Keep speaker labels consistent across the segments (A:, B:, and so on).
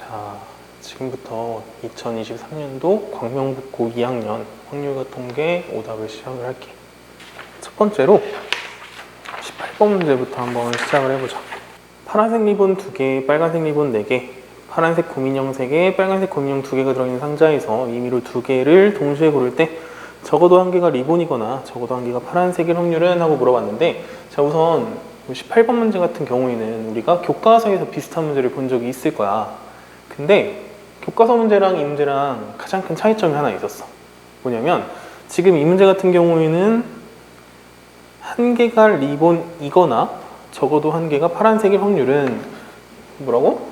A: 자, 지금부터 2023년도 광명북고 2학년 확률과 통계 오답을 시작을 할게. 첫 번째로 18번 문제부터 한번 시작을 해보자. 파란색 리본 2개, 빨간색 리본 4개, 파란색 고민형 3개, 빨간색 고민형 2개가 들어있는 상자에서 임의로 2개를 동시에 고를 때 적어도 한 개가 리본이거나 적어도 한 개가 파란색일 확률은 하고 물어봤는데 자 우선 18번 문제 같은 경우에는 우리가 교과서에서 비슷한 문제를 본 적이 있을 거야. 근데 교과서 문제랑 이 문제랑 가장 큰 차이점이 하나 있었어. 뭐냐면 지금 이 문제 같은 경우에는 한 개가 리본이거나 적어도 한 개가 파란색일 확률은 뭐라고?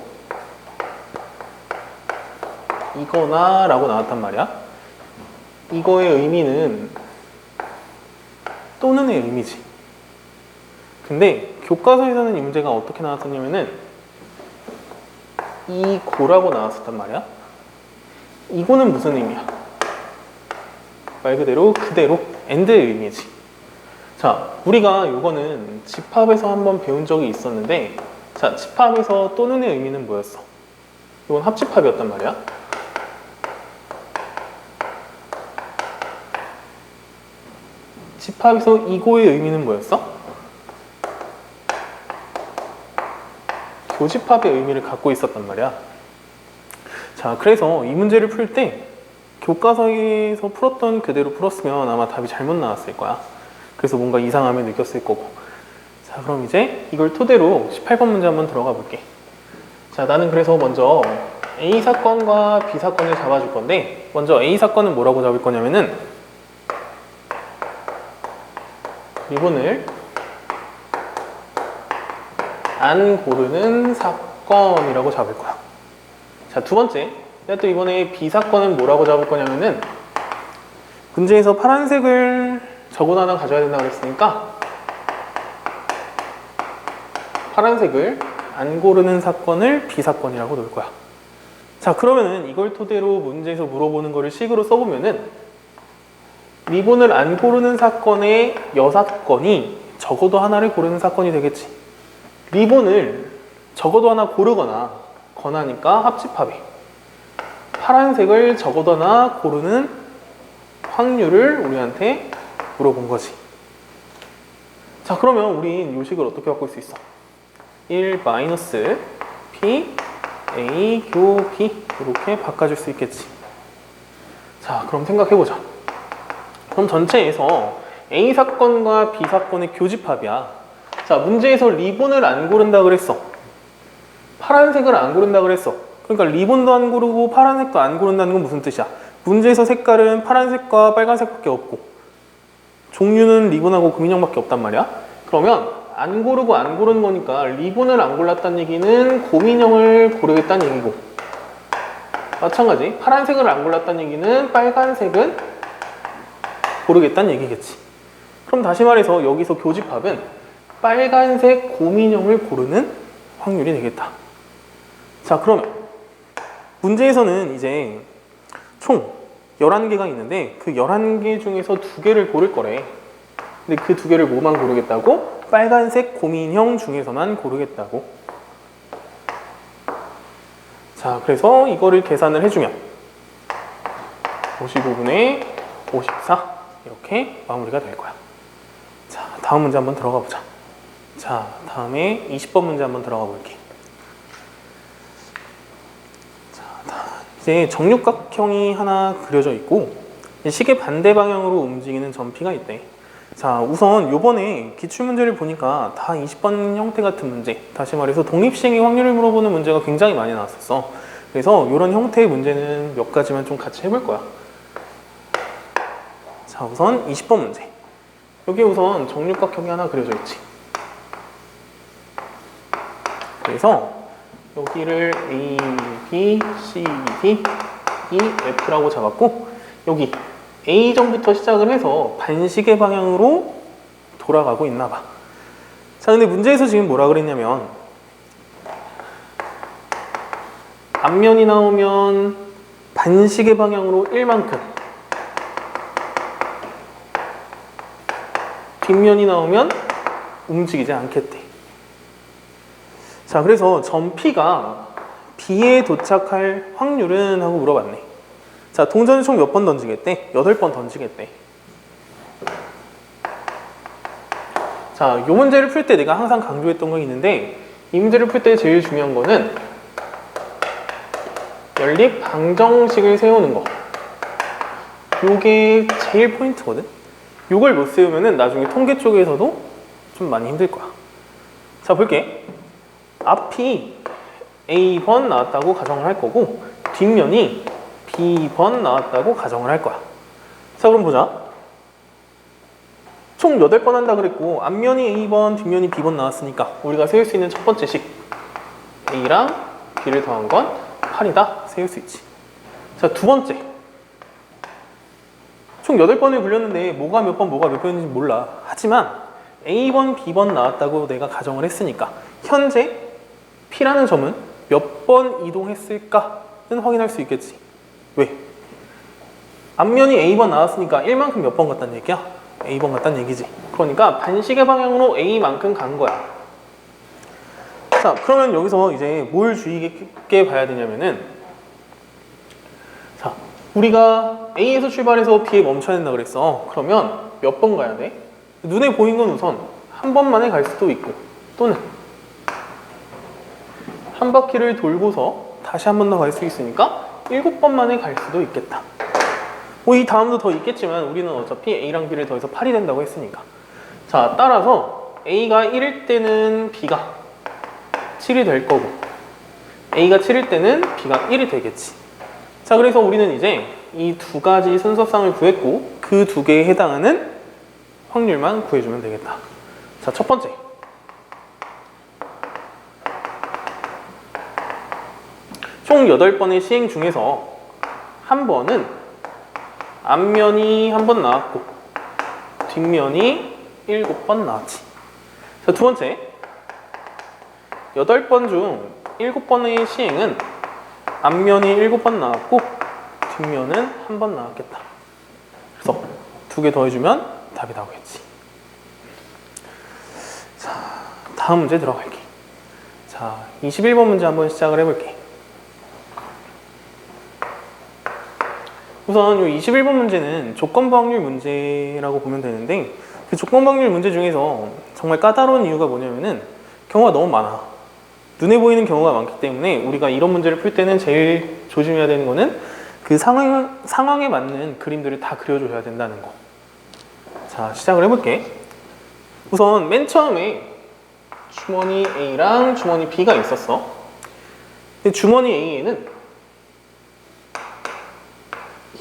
A: 이거나 라고 나왔단 말이야. 이거의 의미는 또는의 의미지. 근데 교과서에서는 이 문제가 어떻게 나왔었냐면은 이 고라고 나왔었단 말이야. 이거는 무슨 의미야? 말 그대로 그대로 end의 의미지. 자, 우리가 이거는 집합에서 한번 배운 적이 있었는데 자, 집합에서 또는의 의미는 뭐였어? 이건 합집합이었단 말이야. 집합에서 이고의 의미는 뭐였어? 교집합의 의미를 갖고 있었단 말이야. 자, 그래서 이 문제를 풀 때 교과서에서 풀었던 그대로 풀었으면 아마 답이 잘못 나왔을 거야. 그래서 뭔가 이상함을 느꼈을 거고. 자, 그럼 이제 이걸 토대로 18번 문제 한번 들어가 볼게. 자, 나는 그래서 먼저 A 사건과 B 사건을 잡아줄 건데, 먼저 A 사건은 뭐라고 잡을 거냐면은 리본을 안 고르는 사건이라고 잡을 거야. 자, 두 번째. 내가 또 이번에 B 사건은 뭐라고 잡을 거냐면은 문제에서 파란색을 적어도 하나 가져야 된다고 그랬으니까 파란색을 안 고르는 사건을 B 사건이라고 놓을 거야. 자, 그러면은 이걸 토대로 문제에서 물어보는 거를 식으로 써보면은 리본을 안 고르는 사건의 여사건이 적어도 하나를 고르는 사건이 되겠지. 리본을 적어도 하나 고르거나 권하니까 합집합이. 파란색을 적어도 하나 고르는 확률을 우리한테 물어본 거지. 자, 그러면 우린 이 식을 어떻게 바꿀 수 있어? 1 마이너스 P A 교 B 이렇게 바꿔줄 수 있겠지. 자, 그럼 생각해보자. 그럼 전체에서 A 사건과 B 사건의 교집합이야. 자, 문제에서 리본을 안 고른다 그랬어. 파란색을 안 고른다 그랬어. 그러니까 리본도 안 고르고 파란색도 안 고른다는 건 무슨 뜻이야? 문제에서 색깔은 파란색과 빨간색밖에 없고 종류는 리본하고 고민형밖에 없단 말이야. 그러면 안 고르고 안 고르는 거니까 리본을 안 골랐다는 얘기는 고민형을 고르겠다는 얘기고 마찬가지 파란색을 안 골랐다는 얘기는 빨간색은 고르겠다는 얘기겠지. 그럼 다시 말해서 여기서 교집합은 빨간색 고민형을 고르는 확률이 되겠다. 자, 그러면 문제에서는 이제 총 11개가 있는데 그 11개 중에서 두 개를 고를 거래. 근데 그두 개를 뭐만 고르겠다고? 빨간색 고민형 중에서만 고르겠다고. 자, 그래서 이거를 계산을 해주면 55분의 54 이렇게 마무리가 될 거야. 자, 다음 문제 한번 들어가 보자. 자, 다음에 20번 문제 한번 들어가 볼게. 자, 다- 이제 정육각형이 하나 그려져 있고 시계 반대 방향으로 움직이는 점피가 있대. 자, 우선 요번에 기출 문제를 보니까 다 20번 형태 같은 문제. 다시 말해서 독립시행의 확률을 물어보는 문제가 굉장히 많이 나왔었어. 그래서 이런 형태의 문제는 몇 가지만 좀 같이 해볼 거야. 자, 우선 20번 문제. 여기 우선 정육각형이 하나 그려져 있지. 그래서 여기를 A, B, C, D, E, F라고 잡았고 여기 A점부터 시작을 해서 반시계 방향으로 돌아가고 있나 봐. 자, 근데 문제에서 지금 뭐라 그랬냐면 앞면이 나오면 반시계 방향으로 1만큼 뒷면이 나오면 움직이지 않겠대. 자, 그래서 점 P가 B에 도착할 확률은? 하고 물어봤네. 자, 동전을 총 몇 번 던지겠대? 8번 던지겠대. 자, 이 문제를 풀 때 내가 항상 강조했던 거 있는데 이 문제를 풀 때 제일 중요한 거는 연립 방정식을 세우는 거. 요게 제일 포인트거든. 요걸 못 세우면은 나중에 통계 쪽에서도 좀 많이 힘들 거야. 자, 볼게. 앞이 A번 나왔다고 가정을 할 거고 뒷면이 B번 나왔다고 가정을 할 거야. 자, 그럼 보자. 총 8번 한다 그랬고 앞면이 A번, 뒷면이 B번 나왔으니까 우리가 세울 수 있는 첫 번째 식. A랑 B를 더한 건 8이다. 세울 수 있지. 자 두 번째. 총 8번을 굴렸는데 뭐가 몇 번 뭐가 몇 번인지 몰라. 하지만 A번, B번 나왔다고 내가 가정을 했으니까 현재 P라는 점은 몇 번 이동했을까는 확인할 수 있겠지 왜? 앞면이 A번 나왔으니까 1만큼 몇 번 갔다는 얘기야? A번 갔다는 얘기지. 그러니까 반시계 방향으로 A만큼 간 거야. 자, 그러면 여기서 이제 뭘 주의 깊게 봐야 되냐면은 자, 우리가 A에서 출발해서 B에 멈춰야 된다 그랬어. 그러면 몇 번 가야 돼? 눈에 보인 건 우선 한 번만에 갈 수도 있고 또는 한 바퀴를 돌고서 다시 한 번 더 갈 수 있으니까 일곱 번 만에 갈 수도 있겠다. 뭐 이 다음도 더 있겠지만 우리는 어차피 A랑 B를 더해서 8이 된다고 했으니까. 자 따라서 A가 1일 때는 B가 7이 될 거고 A가 7일 때는 B가 1이 되겠지. 자 그래서 우리는 이제 이 두 가지 순서상을 구했고 그 두 개에 해당하는 확률만 구해주면 되겠다. 자 첫 번째 총 8번의 시행 중에서 한 번은 앞면이 한 번 나왔고 뒷면이 일곱 번 나왔지. 자, 두 번째. 여덟 번중 일곱 번의 시행은 앞면이 일곱 번 나왔고 뒷면은 한 번 나왔겠다. 그래서 두 개 더해주면 답이 나오겠지. 자, 다음 문제 들어갈게. 자, 21번 문제 한번 시작을 해볼게. 우선 이 21번 문제는 조건부 확률 문제라고 보면 되는데 그 조건부 확률 문제 중에서 정말 까다로운 이유가 뭐냐면은 경우가 너무 많아. 눈에 보이는 경우가 많기 때문에 우리가 이런 문제를 풀 때는 제일 조심해야 되는 거는 그 상황, 상황에 맞는 그림들을 다 그려줘야 된다는 거. 자, 시작을 해볼게. 우선 맨 처음에 주머니 A랑 주머니 B가 있었어. 근데 주머니 A에는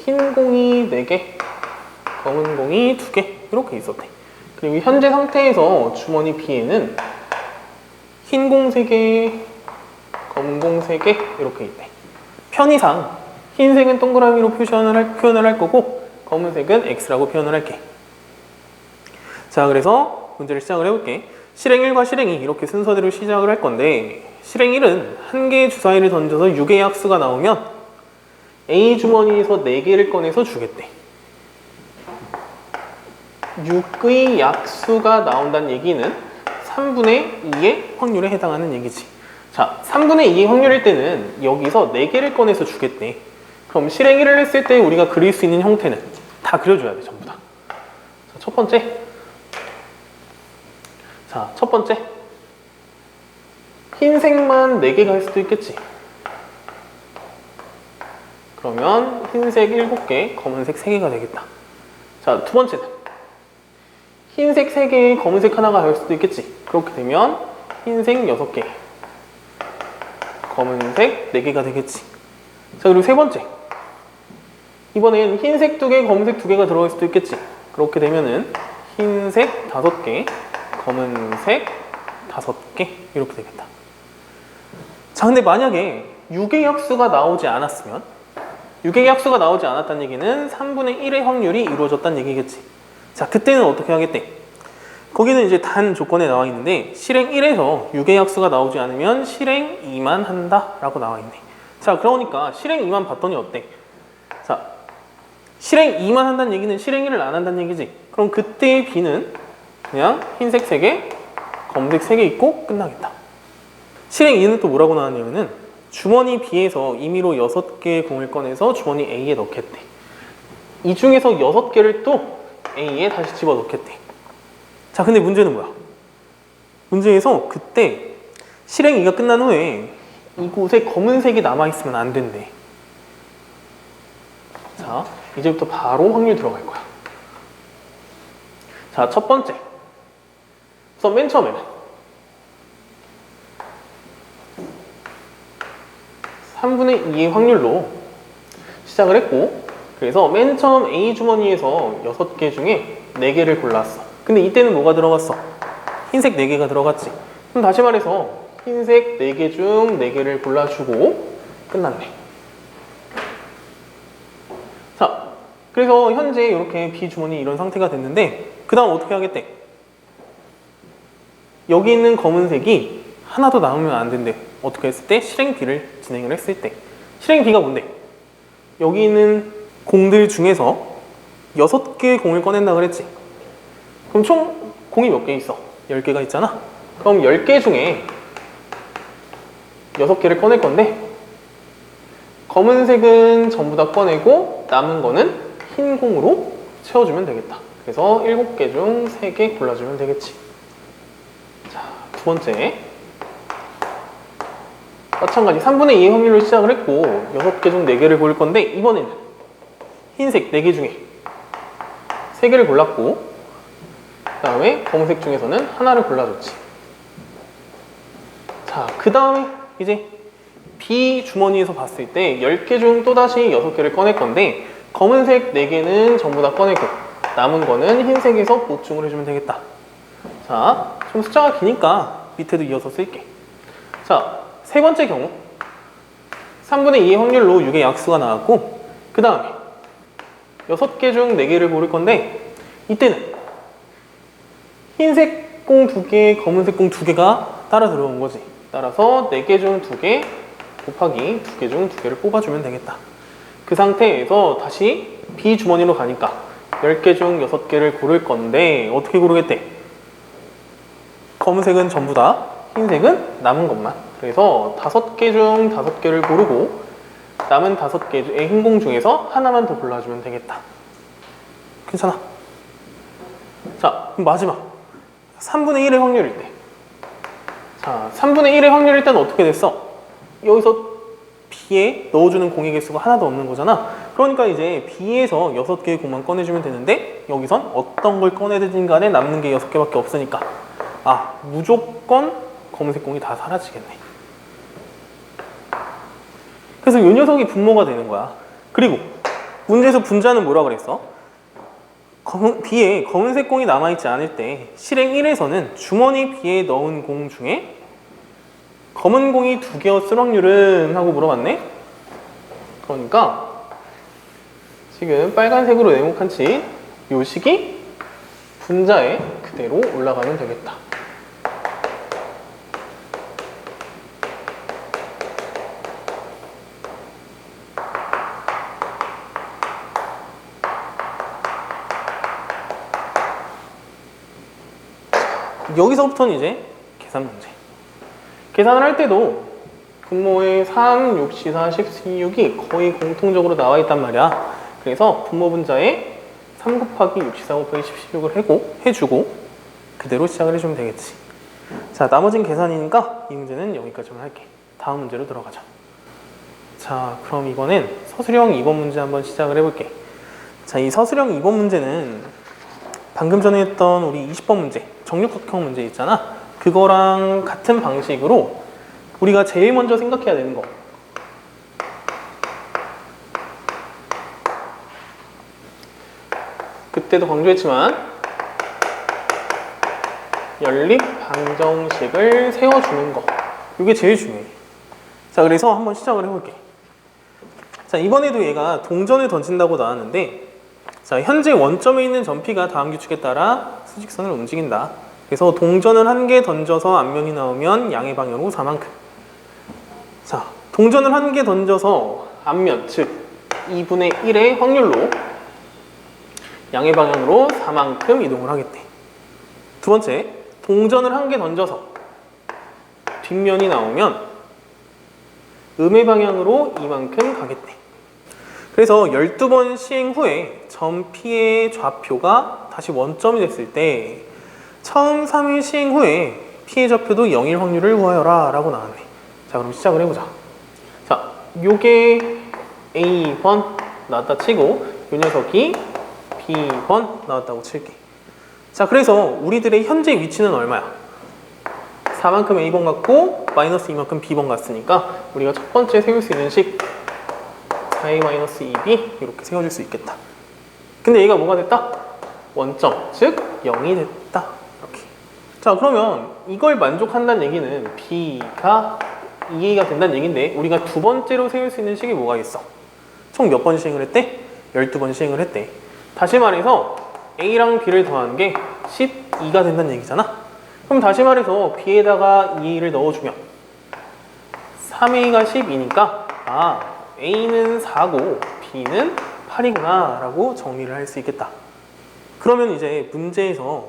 A: 흰 공이 4개, 검은 공이 2개 이렇게 있었대. 그리고 현재 상태에서 주머니 B에는 흰 공 3개, 검은 공 3개 이렇게 있대. 편의상 흰색은 동그라미로 표현을 할, 표현을 할 거고 검은색은 X라고 표현을 할게. 자 그래서 문제를 시작을 해볼게. 실행 1과 실행 2 이렇게 순서대로 시작을 할 건데 실행 1은 한 개의 주사위를 던져서 6개의 약수가 나오면 A 주머니에서 4개를 꺼내서 주겠대. 6의 약수가 나온다는 얘기는 3분의 2의 확률에 해당하는 얘기지. 자, 3분의 2의 확률일 때는 여기서 4개를 꺼내서 주겠대. 그럼 실행 1을 했을 때 우리가 그릴 수 있는 형태는 다 그려줘야 돼, 전부 다. 자, 첫 번째. 자, 첫 번째. 흰색만 4개가 할 수도 있겠지. 그러면 흰색 7개, 검은색 3개가 되겠다. 자, 두 번째는 흰색 3개, 검은색 하나가 될 수도 있겠지. 그렇게 되면 흰색 6개, 검은색 4개가 되겠지. 자, 그리고 세 번째. 이번엔 흰색 2개, 검은색 2개가 들어갈 수도 있겠지. 그렇게 되면은 흰색 5개, 검은색 5개 이렇게 되겠다. 자, 근데 만약에 6의 약수가 나오지 않았으면 6의 약수가 나오지 않았다는 얘기는 3분의 1의 확률이 이루어졌다는 얘기겠지. 자, 그때는 어떻게 하겠대? 거기는 이제 단 조건에 나와 있는데 실행 1에서 6의 약수가 나오지 않으면 실행 2만 한다 라고 나와 있네. 자, 그러니까 실행 2만 봤더니 어때? 자, 실행 2만 한다는 얘기는 실행 1을 안 한다는 얘기지. 그럼 그때의 B는 그냥 흰색 3개, 검은색 3개 있고 끝나겠다. 실행 2는 또 뭐라고 나왔냐면은 주머니 B에서 임의로 6개의 공을 꺼내서 주머니 A에 넣겠대. 이 중에서 6개를 또 A에 다시 집어 넣겠대. 자, 근데 문제는 뭐야? 문제에서 그때 실행위가 끝난 후에 이곳에 검은색이 남아있으면 안 된대. 자, 이제부터 바로 확률 들어갈 거야. 자, 첫 번째. 우선 맨 처음에는 3분의 2의 확률로 시작을 했고 그래서 맨 처음 A 주머니에서 6개 중에 4개를 골랐어. 근데 이때는 뭐가 들어갔어? 흰색 4개가 들어갔지. 그럼 다시 말해서 흰색 4개 중 4개를 골라주고 끝났네. 자, 그래서 현재 이렇게 B 주머니 이런 상태가 됐는데 그 다음 어떻게 하겠대? 여기 있는 검은색이 하나도 남으면 안 된대. 어떻게 했을 때? 실행 B를 진행을 했을 때. 실행 B가 뭔데? 여기 있는 공들 중에서 6개의 공을 꺼낸다 그랬지. 그럼 총 공이 몇 개 있어? 10개가 있잖아. 그럼 10개 중에 6개를 꺼낼 건데 검은색은 전부 다 꺼내고 남은 거는 흰 공으로 채워주면 되겠다. 그래서 7개 중 3개 골라주면 되겠지. 자, 두 번째. 마찬가지. 3분의 2의 확률로 시작을 했고 6개 중 4개를 고를 건데 이번에는 흰색 4개 중에 3개를 골랐고 그 다음에 검은색 중에서는 하나를 골라줬지. 자, 그 다음에 이제 B 주머니에서 봤을 때 10개 중 또다시 6개를 꺼낼 건데 검은색 4개는 전부 다 꺼내고 남은 거는 흰색에서 보충을 해주면 되겠다. 자, 좀 숫자가 기니까 밑에도 이어서 쓸게. 자, 세 번째 경우. 3분의 2의 확률로 6의 약수가 나왔고 그 다음에 6개 중 4개를 고를 건데 이때는 흰색 공 2개, 검은색 공 2개가 따라 들어온 거지. 따라서 4개 중 2개 곱하기 2개 중 2개를 뽑아주면 되겠다. 그 상태에서 다시 B 주머니로 가니까 10개 중 6개를 고를 건데 어떻게 고르겠대? 검은색은 전부 다 흰색은 남은 것만 그래서 다섯 개 중 다섯 개를 고르고 남은 다섯 개의 흰공 중에서 하나만 더 골라주면 되겠다. 괜찮아. 자, 마지막. 3분의 1의 확률일 때. 자, 3분의 1의 확률일 때는 어떻게 됐어? 여기서 B에 넣어주는 공의 개수가 하나도 없는 거잖아. 그러니까 이제 B에서 6개의 공만 꺼내주면 되는데 여기선 어떤 걸 꺼내든 간에 남는 게 6개밖에 없으니까 아, 무조건 검은색 공이 다 사라지겠네. 그래서 이 녀석이 분모가 되는 거야. 그리고 문제에서 분자는 뭐라 그랬어? 검은, B에 검은색 공이 남아있지 않을 때 실행 1에서는 주머니 B에 넣은 공 중에 검은 공이 두 개였을 확률은 하고 물어봤네? 그러니까 지금 빨간색으로 네모칸 치 요식이 분자에 그대로 올라가면 되겠다. 여기서부터는 이제 계산 문제. 계산을 할 때도 분모의 3, 6, 4, 10, 16이 거의 공통적으로 나와 있단 말이야. 그래서 분모 분자에 3 곱하기 6, 4 곱하기 16을 해고, 해주고 그대로 시작을 해주면 되겠지. 자, 나머진 계산이니까 이 문제는 여기까지만 할게. 다음 문제로 들어가자. 자, 그럼 이번엔 서술형 2번 문제 한번 시작을 해볼게. 자, 이 서술형 2번 문제는 방금 전에 했던 우리 20번 문제, 정육각형 문제 있잖아. 그거랑 같은 방식으로 우리가 제일 먼저 생각해야 되는 거. 그때도 강조했지만 연립 방정식을 세워주는 거. 이게 제일 중요해. 자, 그래서 한번 시작을 해볼게. 자, 이번에도 얘가 동전을 던진다고 나왔는데 자, 현재 원점에 있는 점피가 다음 규칙에 따라 수직선을 움직인다. 그래서 동전을 한 개 던져서 앞면이 나오면 양의 방향으로 4만큼. 자, 동전을 한 개 던져서 앞면, 즉 2분의 1의 확률로 양의 방향으로 4만큼 이동을 하겠대. 두 번째, 동전을 한 개 던져서 뒷면이 나오면 음의 방향으로 이만큼 가겠대. 그래서 12번 시행 후에 점 P의 좌표가 다시 원점이 됐을 때 처음 3일 시행 후에 P의 좌표도 0일 확률을 구하여라 라고 나왔네. 자 그럼 시작을 해보자. 자 요게 A번 나왔다 치고 요 녀석이 B번 나왔다고 칠게. 자 그래서 우리들의 현재 위치는 얼마야? 4만큼 A번 같고 마이너스 2만큼 B번 같으니까 우리가 첫 번째 세울 수 있는 식 4A-2B 이렇게 세워줄 수 있겠다. 근데 얘가 뭐가 됐다? 원점, 즉 0이 됐다. 이렇게. 자 그러면 이걸 만족한다는 얘기는 B가 2A가 된다는 얘기인데 우리가 두 번째로 세울 수 있는 식이 뭐가 있어? 총 몇 번 시행을 했대? 12번 시행을 했대. 다시 말해서 A랑 B를 더하는 게 12가 된다는 얘기잖아. 그럼 다시 말해서 B에다가 2A를 넣어주면 3A가 12니까 아 A는 4고 B는 8이구나 라고 정리를 할 수 있겠다. 그러면 이제 문제에서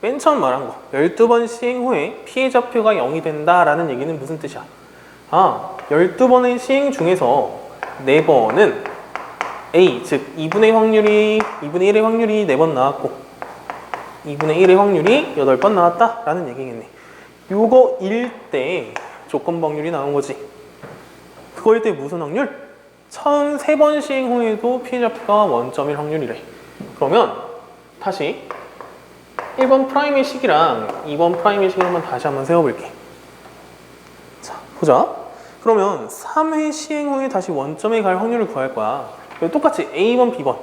A: 맨 처음 말한 거 12번 시행 후에 좌표가 0이 된다라는 얘기는 무슨 뜻이야? 아 12번의 시행 중에서 4번은 A 즉 2분의 확률이 2분의 1의 확률이 4번 나왔고 2분의 1의 확률이 8번 나왔다라는 얘기겠네. 요거 일때 조건 확률이 나온 거지. 그거일 때 무슨 확률? 처음 세 번 시행 후에도 피해자 표가 원점일 확률이래. 그러면 다시 1번 프라임의 식이랑 2번 프라임의 식을 한번 다시 한번 세워볼게. 자, 보자. 그러면 3회 시행 후에 다시 원점에 갈 확률을 구할 거야. 똑같이 A번, B번.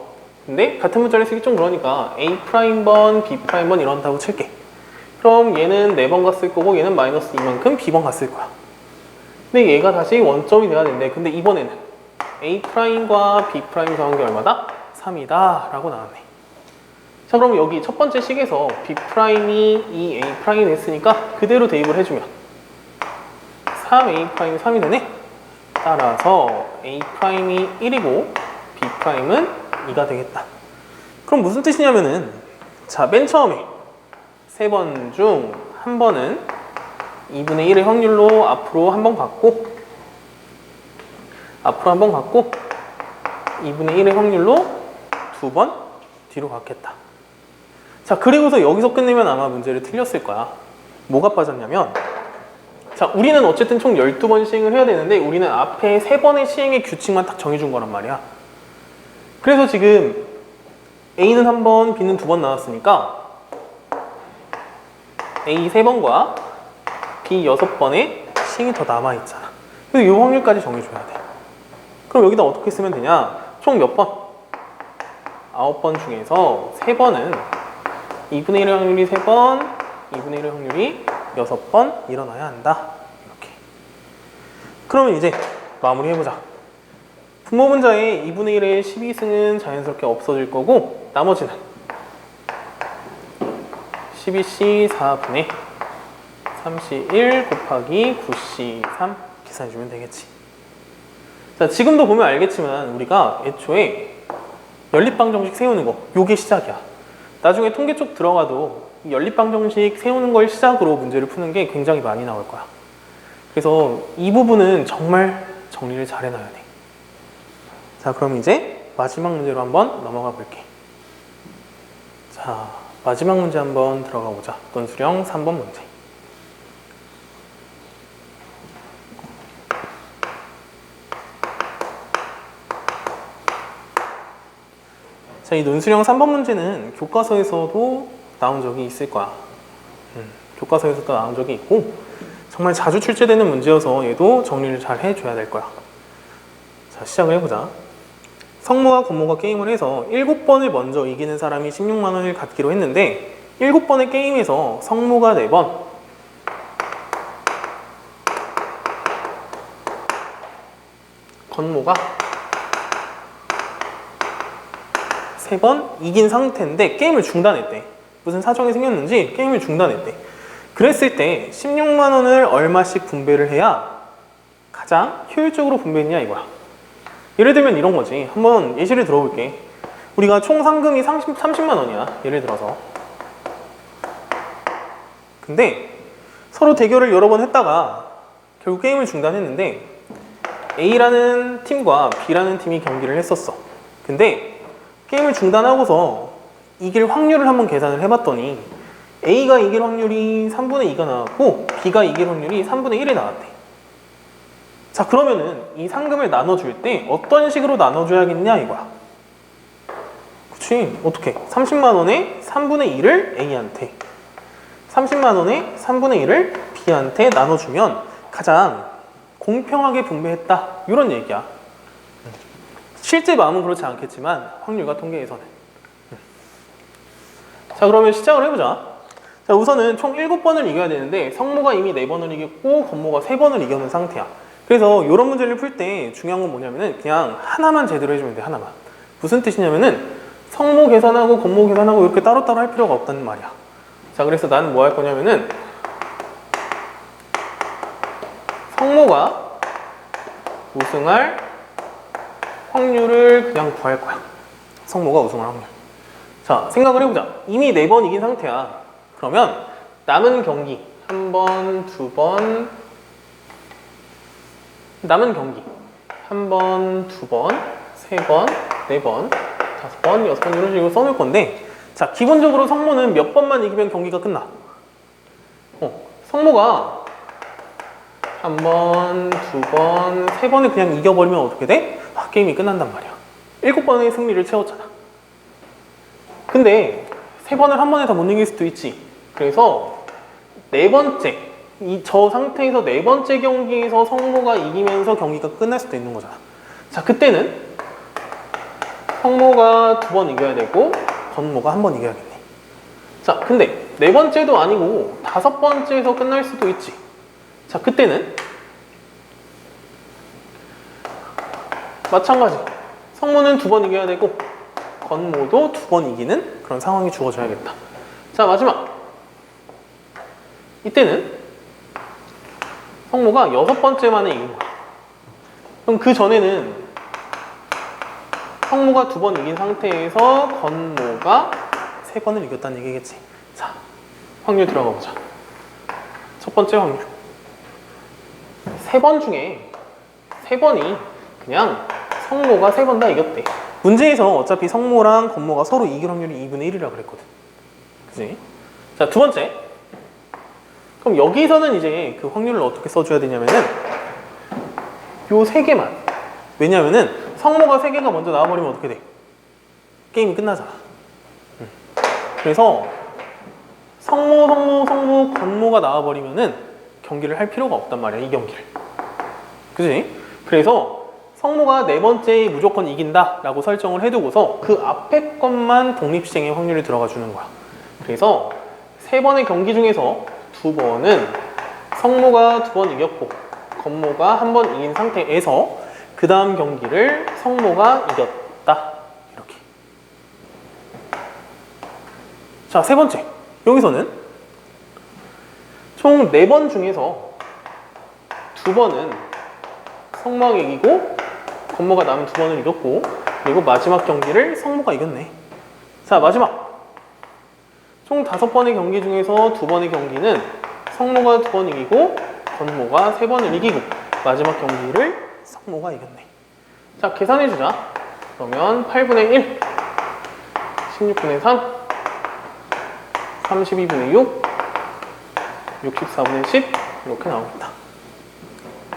A: 근데 같은 문자를 쓰기 좀 그러니까 A 프라임 번, B 프라임 번 이런다고 칠게. 그럼 얘는 4번 갔을 거고 얘는 마이너스 2만큼 B번 갔을 거야. 근데 얘가 다시 원점이 돼야 되는데 근데 이번에는 A 프라임과 B 프라임 더한 게 얼마다? 3이다 라고 나왔네. 자 그럼 여기 첫 번째 식에서 B 프라임이 이 A 프라임이 됐으니까 그대로 대입을 해주면 3A 프라임이 3이 되네? 따라서 A 프라임이 1이고 B 프라임은 2가 되겠다. 그럼 무슨 뜻이냐면은 자 맨 처음에 세 번 중 한 번은 2분의 1의 확률로 앞으로 한번 갔고 앞으로 한번 갔고 2분의 1의 확률로 두 번 뒤로 갔겠다. 자 그리고서 여기서 끝내면 아마 문제를 틀렸을 거야. 뭐가 빠졌냐면 자 우리는 어쨌든 총 12번 시행을 해야 되는데 우리는 앞에 세 번의 시행의 규칙만 딱 정해준 거란 말이야. 그래서 지금 A는 한 번, B는 두 번 나왔으니까 A 세 번과 B 여섯 번의 시행이 더 남아 있잖아. 그래서 이 확률까지 정해줘야 돼. 그럼 여기다 어떻게 쓰면 되냐? 총 몇 번? 아홉 번 중에서 세 번은 2분의 1의 확률이 세 번, 2분의 1의 확률이 여섯 번 일어나야 한다. 이렇게. 그러면 이제 마무리 해보자. 분모 분자의 2분의 1의 12승은 자연스럽게 없어질 거고 나머지는 12C 4분의 3C 1 곱하기 9C 3 계산해주면 되겠지. 자, 지금도 보면 알겠지만 우리가 애초에 연립방정식 세우는 거 요게 시작이야. 나중에 통계 쪽 들어가도 이 연립방정식 세우는 걸 시작으로 문제를 푸는 게 굉장히 많이 나올 거야. 그래서 이 부분은 정말 정리를 잘 해놔야 돼. 자, 그럼 이제 마지막 문제로 한번 넘어가 볼게. 자, 마지막 문제 한번 들어가 보자. 논수령 3번 문제. 자, 이 논수령 3번 문제는 교과서에서도 나온 적이 있을 거야. 음, 교과서에서도 나온 적이 있고, 정말 자주 출제되는 문제여서 얘도 정리를 잘 해줘야 될 거야. 자, 시작을 해보자. 성모와 권모가 게임을 해서 7번을 먼저 이기는 사람이 16만 원을 갖기로 했는데 7번의 게임에서 성모가 4번 권모가 3번 이긴 상태인데 게임을 중단했대. 무슨 사정이 생겼는지 게임을 중단했대. 그랬을 때 16만 원을 얼마씩 분배를 해야 가장 효율적으로 분배했냐 이거야. 예를 들면 이런 거지. 한번 예시를 들어볼게. 우리가 총 상금이 30, 30만 원이야. 예를 들어서. 근데 서로 대결을 여러 번 했다가 결국 게임을 중단했는데 A라는 팀과 B라는 팀이 경기를 했었어. 근데 게임을 중단하고서 이길 확률을 한번 계산을 해봤더니 A가 이길 확률이 3분의 2가 나왔고 B가 이길 확률이 3분의 1이 나왔대. 자 그러면은 이 상금을 나눠줄 때 어떤 식으로 나눠줘야겠냐 이거야. 그치 어떻게 30만 원에 3분의 2를 A한테 30만 원에 3분의 1을 B한테 나눠주면 가장 공평하게 분배했다 이런 얘기야 실제 마음은 그렇지 않겠지만 확률과 통계에서는 자 그러면 시작을 해보자. 자 우선은 총 7번을 이겨야 되는데 성모가 이미 4번을 이겼고 건모가 3번을 이겨놓은 상태야. 그래서 이런 문제를 풀 때 중요한 건 뭐냐면은 그냥 하나만 제대로 해주면 돼 하나만. 무슨 뜻이냐면은 성모 계산하고 건모 계산하고 이렇게 따로따로 할 필요가 없다는 말이야. 자 그래서 나는 뭐 할 거냐면은 성모가 우승할 확률을 그냥 구할 거야. 성모가 우승할 확률 자 생각을 해보자. 이미 네 번 이긴 상태야. 그러면 남은 경기 한 번, 두 번 남은 경기 한 번, 두 번, 세 번, 네 번, 다섯 번, 여섯 번 이런 식으로 써놓을 건데 자 기본적으로 성모는 몇 번만 이기면 경기가 끝나? 어, 성모가 한 번, 두 번, 세 번을 그냥 이겨버리면 어떻게 돼? 아, 게임이 끝난단 말이야. 일곱 번의 승리를 채웠잖아. 근데 세 번을 한 번에 다 못 이길 수도 있지. 그래서 네 번째 이 저 상태에서 네 번째 경기에서 성모가 이기면서 경기가 끝날 수도 있는 거잖아. 자 그때는 성모가 두 번 이겨야 되고 건모가 한 번 이겨야겠네. 자 근데 네 번째도 아니고 다섯 번째에서 끝날 수도 있지. 자 그때는 마찬가지. 성모는 두 번 이겨야 되고 건모도 두 번 이기는 그런 상황이 주어져야겠다. 자 마지막. 이때는 성모가 여섯 번째 만에 이긴 거야. 그럼 그 전에는 성모가 두 번 이긴 상태에서 건모가 세 번을 이겼다는 얘기겠지. 자 확률 들어가 보자. 첫 번째 확률. 세 번 중에 세 번이 그냥 성모가 세 번 다 이겼대. 문제에서 어차피 성모랑 건모가 서로 이길 확률이 2분의 1이라 그랬거든. 그지? 자, 두 번째. 그럼 여기서는 이제 그 확률을 어떻게 써줘야 되냐면은 요 세 개만. 왜냐면은 성모가 세 개가 먼저 나와버리면 어떻게 돼? 게임이 끝나잖아. 음. 그래서 성모, 성모, 성모, 건모가 나와버리면은 경기를 할 필요가 없단 말이야, 이 경기를. 그지? 그래서 성모가 네 번째에 무조건 이긴다 라고 설정을 해두고서 그 앞에 것만 독립시행의 확률이 들어가 주는 거야. 그래서 세 번의 경기 중에서 두 번은 성모가 두 번 이겼고 건모가 한 번 이긴 상태에서 그 다음 경기를 성모가 이겼다. 이렇게. 자, 세 번째. 여기서는 총 네 번 중에서 두 번은 성모가 이기고 건모가 남은 두 번을 이겼고 그리고 마지막 경기를 성모가 이겼네. 자 마지막 총 다섯 번의 경기 중에서 두 번의 경기는 성모가 두 번 이기고 건모가 세 번을 이기고 마지막 경기를 성모가 이겼네. 자 계산해 주자. 그러면 8분의 1, 16분의 3, 32분의 6, 64분의 10 이렇게 나오겠다.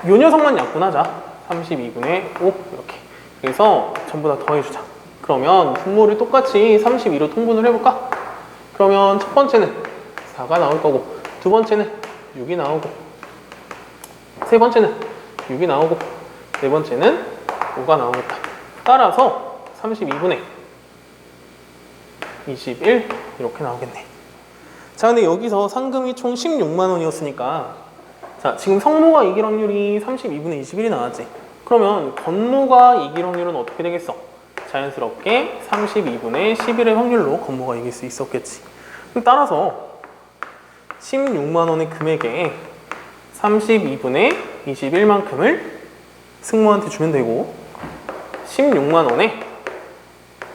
A: 요 녀석만 약분하자. 32분의 5 이렇게. 그래서 전부 다 더해주자. 그러면 분모를 똑같이 32로 통분을 해볼까? 그러면 첫 번째는 4가 나올 거고 두 번째는 6이 나오고 세 번째는 6이 나오고 네 번째는 5가 나오겠다. 따라서 32분의 21 이렇게 나오겠네. 자, 근데 여기서 상금이 총 16만 원이었으니까 자, 지금 성모가 이길 확률이 32분의 21이 나왔지. 그러면 건모가 이길 확률은 어떻게 되겠어? 자연스럽게 32분의 11의 확률로 건모가 이길 수 있었겠지. 따라서 16만 원의 금액에 32분의 21만큼을 승모한테 주면 되고 16만 원에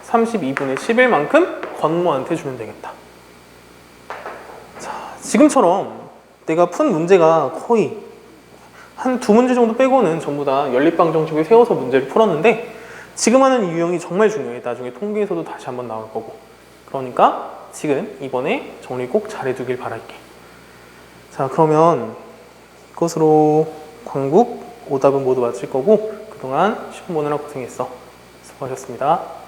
A: 32분의 11만큼 건모한테 주면 되겠다. 자, 지금처럼 내가 푼 문제가 거의 한 두 문제 정도 빼고는 전부 다 연립방 정식을 세워서 문제를 풀었는데 지금 하는 이 유형이 정말 중요해. 나중에 통계에서도 다시 한번 나올 거고. 그러니까 지금 이번에 정리 꼭 잘해두길 바랄게. 자, 그러면 이것으로 광국 오답은 모두 마칠 거고 그동안 시험 보느라 고생했어. 수고하셨습니다.